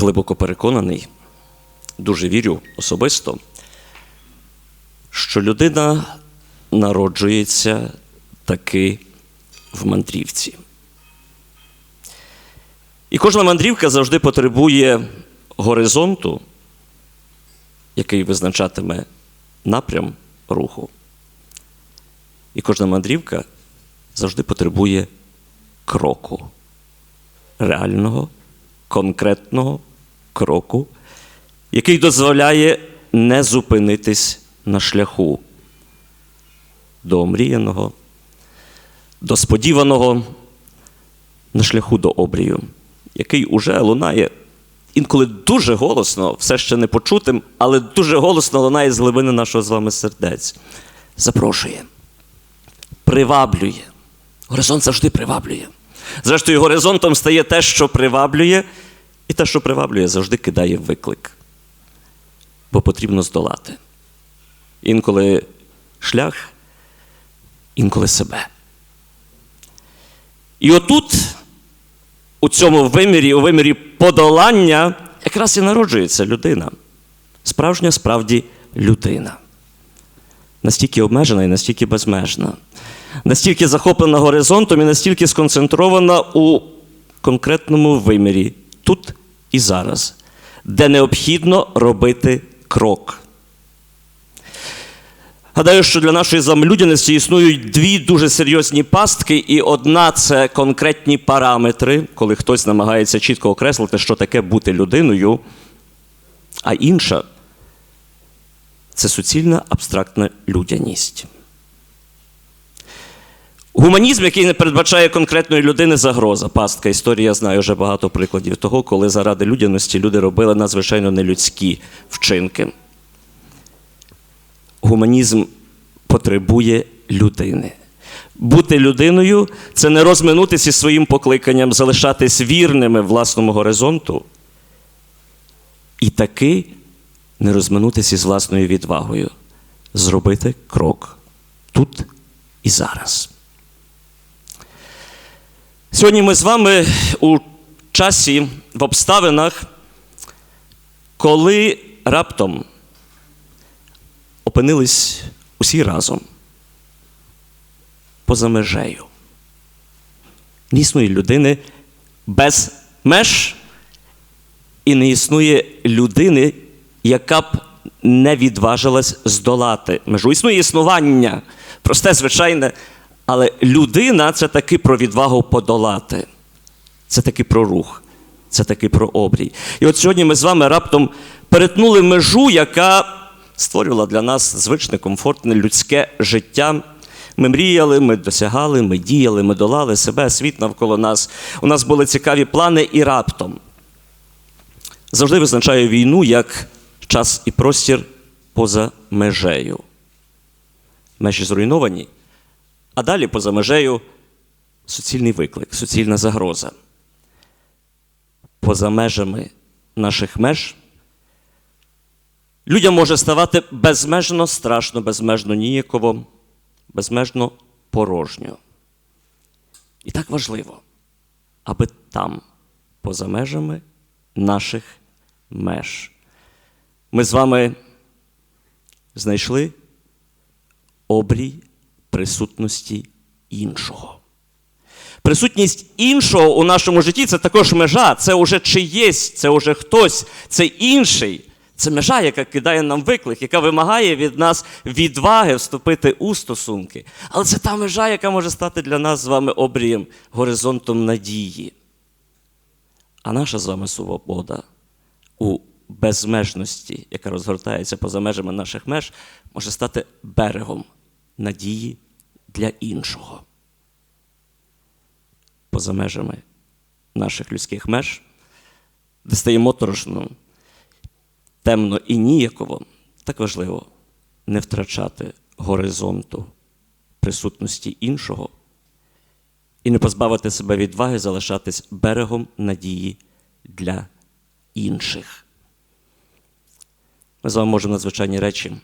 глибоко переконаний, дуже вірю особисто, що людина народжується таки в мандрівці. І кожна мандрівка завжди потребує горизонту, який визначатиме напрям руху. І кожна мандрівка завжди потребує кроку, реального, конкретного кроку, який дозволяє не зупинитись на шляху до омріяного, до сподіваного, на шляху до обрію, який уже лунає інколи дуже голосно, все ще не почутим, але дуже голосно лунає з глибини нашого з вами сердець. Запрошує, приваблює. Горизонт завжди приваблює. Зрештою, горизонтом стає те, що приваблює, і те, що приваблює, завжди кидає виклик. Бо потрібно здолати. Інколи шлях, інколи себе. І отут, у цьому вимірі, у вимірі подолання, якраз і народжується людина. Справжня справді людина. Настільки обмежена і настільки безмежна. Настільки захоплена горизонтом і настільки сконцентрована у конкретному вимірі, тут і зараз, де необхідно робити крок. Гадаю, що для нашої замлюдяності існують дві дуже серйозні пастки, і одна це конкретні параметри, коли хтось намагається чітко окреслити, що таке бути людиною, а інша це суцільна абстрактна людяність. Гуманізм, який не передбачає конкретної людини, загроза. Пастка історії, я знаю вже багато прикладів того, коли заради людяності люди робили надзвичайно нелюдські вчинки. Гуманізм потребує людини. Бути людиною це не розминутися зі своїм покликанням, залишатись вірними власному горизонту. І таки не розминутися з власною відвагою. Зробити крок тут і зараз. Сьогодні ми з вами у часі, в обставинах, коли раптом опинились усі разом поза межею. Не існує людини без меж, і не існує людини, яка б не відважилась здолати межу. Існує існування, просте, звичайне, але людина це таки про відвагу подолати. Це таки про рух, це таки про обрій. І от сьогодні ми з вами раптом перетнули межу, яка створювала для нас звичне, комфортне людське життя. Ми мріяли, ми досягали, ми діяли, ми долали себе, світ навколо нас. У нас були цікаві плани і раптом. Завжди визначаю війну як час і простір поза межею. Межі зруйновані, а далі поза межею суцільний виклик, суцільна загроза. Поза межами наших меж людям може ставати безмежно страшно, безмежно ніяково, безмежно порожньо. І так важливо, аби там, поза межами наших меж, ми з вами знайшли обрій присутності іншого. Присутність іншого у нашому житті це також межа, це уже чиєсь, це уже хтось, це інший. Це межа, яка кидає нам виклик, яка вимагає від нас відваги вступити у стосунки. Але це та межа, яка може стати для нас з вами обрієм, горизонтом надії. А наша з вами свобода у безмежності, яка розгортається поза межами наших меж, може стати берегом надії для іншого. Поза межами наших людських меж, де стає моторошно, темно і ніяково, так важливо не втрачати горизонту присутності іншого і не позбавити себе відваги залишатись берегом надії для інших. Ми з вами можемо надзвичайні речі.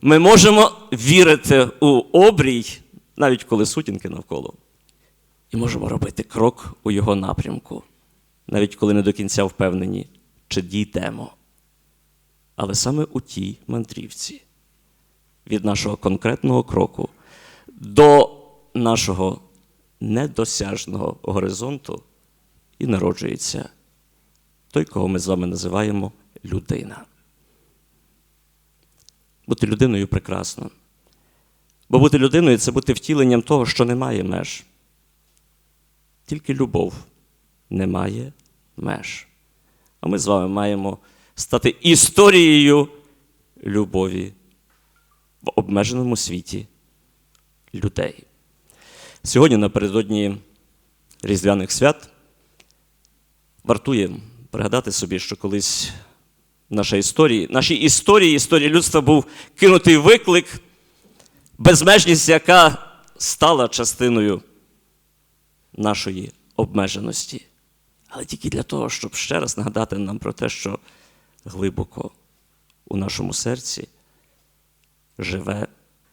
Ми можемо вірити у обрій, навіть коли сутінки навколо. І можемо робити крок у його напрямку, навіть коли не до кінця впевнені, чи дійдемо. Але саме у тій мандрівці від нашого конкретного кроку до нашого недосяжного горизонту і народжується той, кого ми з вами називаємо людина. Бути людиною прекрасно. Бо бути людиною це бути втіленням того, що немає меж. Тільки любов не має меж. А ми з вами маємо стати історією любові в обмеженому світі людей. Сьогодні, напередодні Різдвяних свят, вартує пригадати собі, що колись нашій історії, нашій історії, історії людства був кинутий виклик, безмежність, яка стала частиною нашої обмеженості. Але тільки для того, щоб ще раз нагадати нам про те, що глибоко у нашому серці живе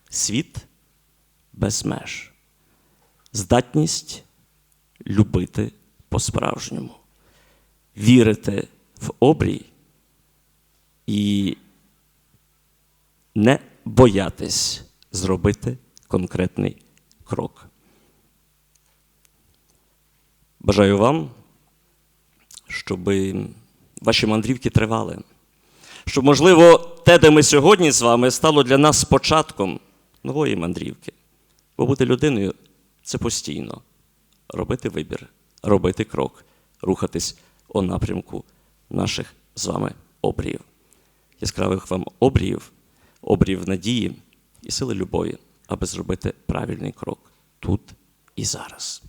світ без меж, здатність любити по-справжньому, вірити в обрій і не боятись зробити конкретний крок. Бажаю вам, щоб ваші мандрівки тривали. Щоб, можливо, те, де ми сьогодні з вами, стало для нас початком нової мандрівки. Бо бути людиною це постійно. Робити вибір, робити крок, рухатись у напрямку наших з вами обріїв. Яскравих вам обріїв, обріїв надії і сили любові, аби зробити правильний крок тут і зараз.